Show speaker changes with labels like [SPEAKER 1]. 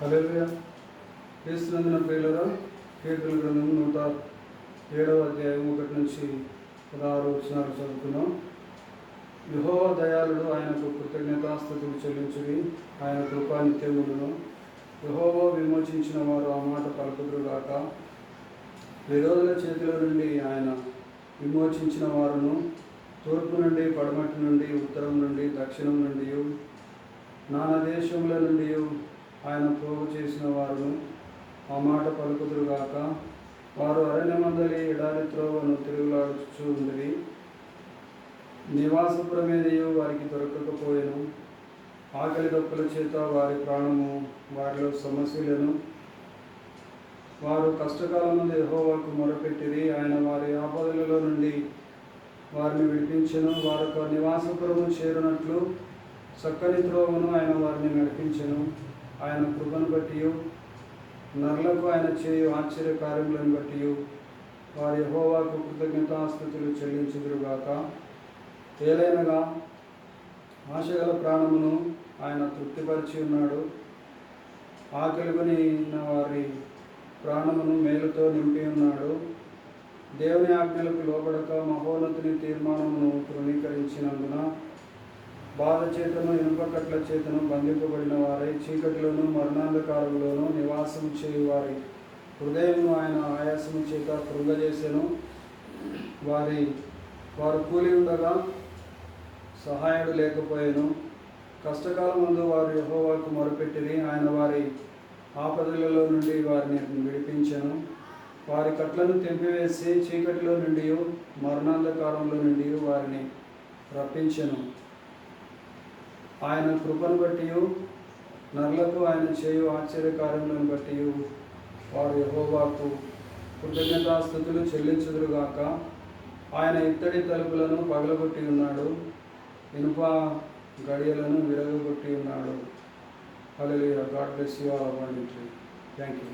[SPEAKER 1] హల్లెలూయా. క్రీస్తునందున ప్రియులరా కీర్తన గ్రంథం నూట ఏడవ అధ్యాయం ఒకటి నుంచి పదహారు వచనాలు చదువుతున్నాం. యహోవ దయాళుడు ఆయనకు కృతజ్ఞతాస్థుతులు చెల్లించుడి ఆయన కృపా నిత్యములను యహోవ విమోచించిన వారు ఆ మాట పలుకుదురుగాక విరోధుల చేతిలో నుండి ఆయన విమోచించిన వారును తూర్పు నుండి పడమటి నుండి ఉత్తరం నుండి దక్షిణం నుండి నానా దేశముల నుండి ఆయన పోగు చేసిన వారును ఆ మాట పలుకుదురుగాక. వారు అరణ్యమందలి ఎడారి త్రోవను తిరుగులాడుచు ఉండిరి. నివాసపురమేదయో వారికి దొరకకపోయాను. ఆకలి దొక్కల చేత వారి ప్రాణము వారిలో సమస్యలను వారు కష్టకాలమందు యెహోవాకు మొరపెట్టిరి. ఆయన వారి ఆపదలలో నుండి వారిని విడిపించెను. వారికి నివాసపురము చేరినట్లు చక్కని త్రోవను ఆయన వారిని నడిపించను. ఆయన కృపను బట్టి నరులకు ఆయన చేయు ఆశ్చర్య కార్యములను బట్టి వారి యెహోవాకు కృతజ్ఞతాస్థుతులు చెల్లించుదురుగాక. ఏలైనగా ఆశగల ప్రాణమును ఆయన తృప్తిపరిచి ఉన్నాడు. ఆకలిగొని వారి ప్రాణమును మేలుతో నింపి ఉన్నాడు. దేవుని ఆజ్ఞలకు లోబడక మహోన్నతిని తీర్మానమును తృణీకరించినందున బాధ చేతను ఇనుపకట్ల చేతను బంధింపబడిన వారై చీకటిలోను మరణాంధకారంలోను నివాసం చేయువారి. హృదయం హృదయమును ఆయన ఆయాసము చేత కృంగజేసెను. వారి వారు కూలి ఉండగా సహాయుడు లేకపోయాను. కష్టకాలం ముందు వారు యహోవాకు మొరపెట్టిరి. ఆయన వారి ఆపదలలో నుండి వారిని విడిపించాను. వారి కట్లను తెంపివేసి చీకటిలో నుండి మరణాంధకారంలో నుండి వారిని రప్పించాను. ఆయన కృపను బట్టి నరులకు ఆయన చేయు ఆశ్చర్యకార్యములను బట్టి వారు యహోవాకు కృతజ్ఞతాస్థుతులు చెల్లించుదురుగాక. ఆయన ఇత్తడి తలుపులను పగలగొట్టి ఉన్నాడు ఇనుప గడియలను విరగొట్టి ఉన్నాడు. Hallelujah. God bless you all abundantly thank you